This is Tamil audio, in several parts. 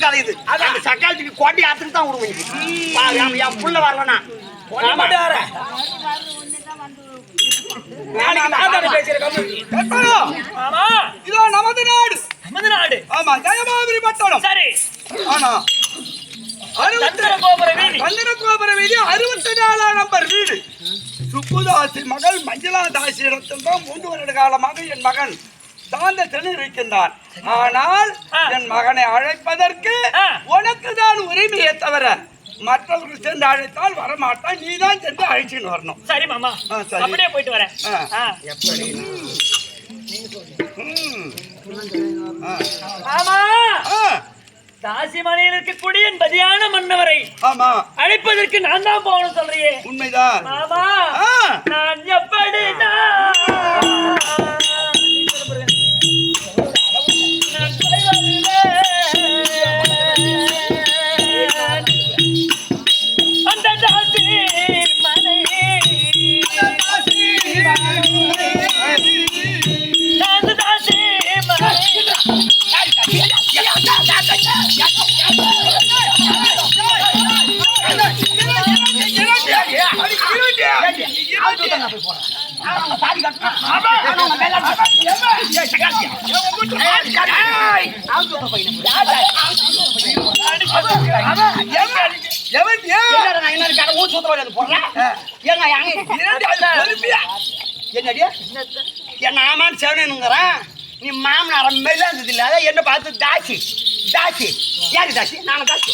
அது இது. அந்த சக்காலத்துக்கு கோட்டை ஆத்துக்கு தான் விடுவோம் என் புள்ள வரலனா இதோ நமது நாடு. நமது நாடு. ஆமா பட்டணம். சரி. ஆனா கோபுர வீதி. சந்திர கோபுர வீதி அறுபத்தி நாலாம் நம்பர் வீடு. சுப்புதாசி மகள் மஞ்சளா தாசி இடத்தில் தான் மூன்று வருட காலமாக என் மகன் சாந்தத்தில் இருக்கின்றான் ஆனால். என் மகனை அழைப்பதற்கு. உனக்கு தான் உரிமையை தவிர மற்றவர்கள் சென்று அழைத்தால் வரமாட்டான் நீ தான் சென்று அழைச்சின்னு வரணும் சரி மாமா. அப்படியே போயிட்டு வரேன். ஆ. ஆமா ஆ. தாசி மலையில் இருக்கக்கூடிய பதியான மன்னவரை ஆமா அழைப்பதற்கு நான் தான் போகணும் சொல்றியே உண்மைதான் மாமா ஆ. நான் எப்படி நான் என்ன ஆமான்னு செவனுங்கிறேன் நீ மாமனார இருந்தது இல்லாத என்ன பார்த்து தாசி தாசி யாரு தாசி நானும் தாசி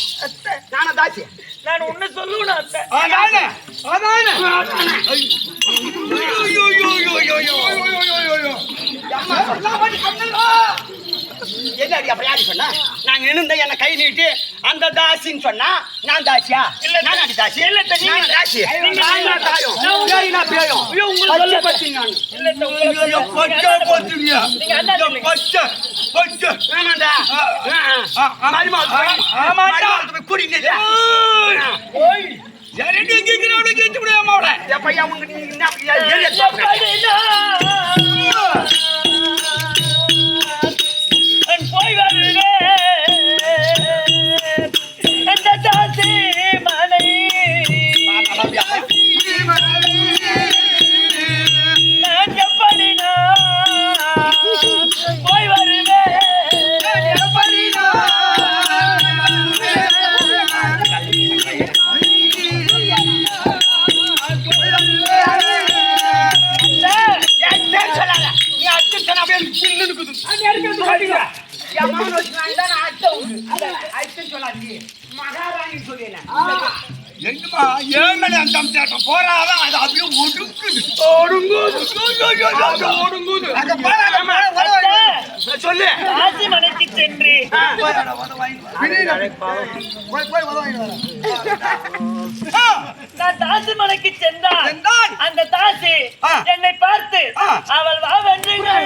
நானும் தாசி நான் ஒண்ணு சொல்லுவேன் அத்தை அதானே அதானே ஐயோ ஐயோ ஐயோ ஐயோ என்ன கை நீட்டி அந்த தாசின்னு சொன்னா நான் தாசியா இல்ல நான் தாசி இல்ல தாசி தாசி பச்சை பச்சை நான். இல்ல இந்த உங்களுக்கு என்ன என்னமா ஏமல அந்த மனைக்கு சென்று போய் தாசி அந்த தாசி என்னை பார்த்து அவள் வா வென்று